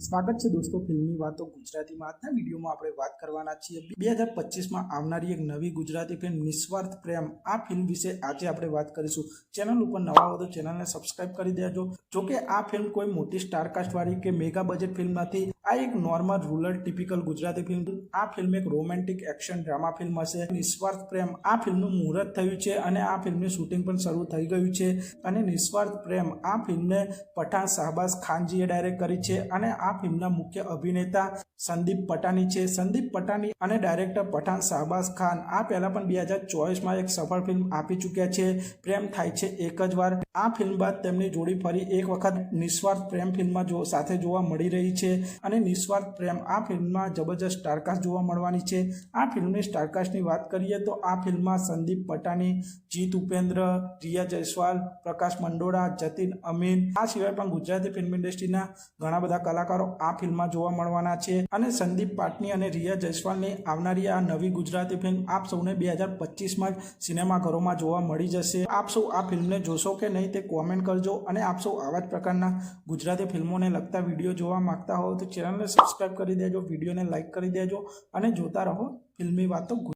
સ્વાગત છે દોસ્તો ફિલ્મી વાતો ગુજરાતીમાં. આજના વિડીયોમાં આપણે વાત કરવાના છીએ બે હજાર પચીસમાં આવનારી એક નવી ગુજરાતી ફિલ્મ નિસ્વાર્થ પ્રેમ. આ ફિલ્મ વિશે આજે આપણે વાત કરીશું. ચેનલ ઉપર નવા હો તો ચેનલને સબસ્ક્રાઇબ કરી દેજો. જો કે આ ફિલ્મ કોઈ મોટી સ્ટારકાસ્ટવાળી કે મેગા બજેટ ફિલ્મ નથી. આ એક normal rural typical Gujarati film. આ ફિલ્મ એક રોમેન્ટિક એક્શન ડ્રામા ફિલ્મ હશે. નિસ્વાર્થ પ્રેમ. આ ફિલ્મનું મુહૂર્ત થયું છે અને આ ફિલ્મની શૂટિંગ પણ શરૂ થઈ ગયું છે. અને નિસ્વાર્થ પ્રેમ. આ ફિલ્મને પઠાણ શાહબાઝ ખાનજીએ ડાયરેક્ટ કરી છે અને આ ફિલ્મના મુખ્ય અભિનેતા સંદીપ પટાની છે. સંદીપ પટાની અને ડાયરેક્ટર પઠાણ શાહબાઝ ખાન આ પહેલા પણ બે હજાર ચોવીસમાં એક સફળ ફિલ્મ આપી ચૂક્યા છે. પ્રેમ થાય છે એક જ વાર. આ ફિલ્મ બાદ તેમની જોડી ફરી એક વખત નિસ્વાર્થ પ્રેમ ફિલ્મમાં જો સાથે જોવા મળી રહી છે અને નિસ્વાર્થ પ્રેમ આ ફિલ્મમાં જબરજસ્ત સ્ટારકાસ્ટ જોવા મળવાની છે. આ ફિલ્મની સ્ટારકાસ્ટની વાત કરીએ તો આ ફિલ્મમાં સંદીપ પટાની, જીત ઉપેન્દ્ર, રિયા જયસ્વાલ, પ્રકાશ મંડોળા, જતીન અમીન આ સિવાય પણ ગુજરાતી ફિલ્મ ઇન્ડસ્ટ્રીના ઘણા બધા કલાકારો આ ફિલ્મમાં જોવા મળવાના છે. અને સંદીપ પાટની અને રિયા જયસ્વાલની આવનારી આ નવી ગુજરાતી ફિલ્મ આપ સૌને બે હજાર પચીસમાં જ સિનેમાઘરોમાં જોવા મળી જશે. આપ સૌ આ ફિલ્મને જોશો કે નહીં તે કોમેન્ટ કરજો અને આપ સૌ આવા જ પ્રકારના ગુજરાતી ફિલ્મોને લગતા વીડિયો જોવા માંગતા હો તો ચેનલને સબસ્ક્રાઇબ કરી દેજો, વિડીયોને લાઇક કરી દેજો અને જોતા રહો ફિલ્મી વાતો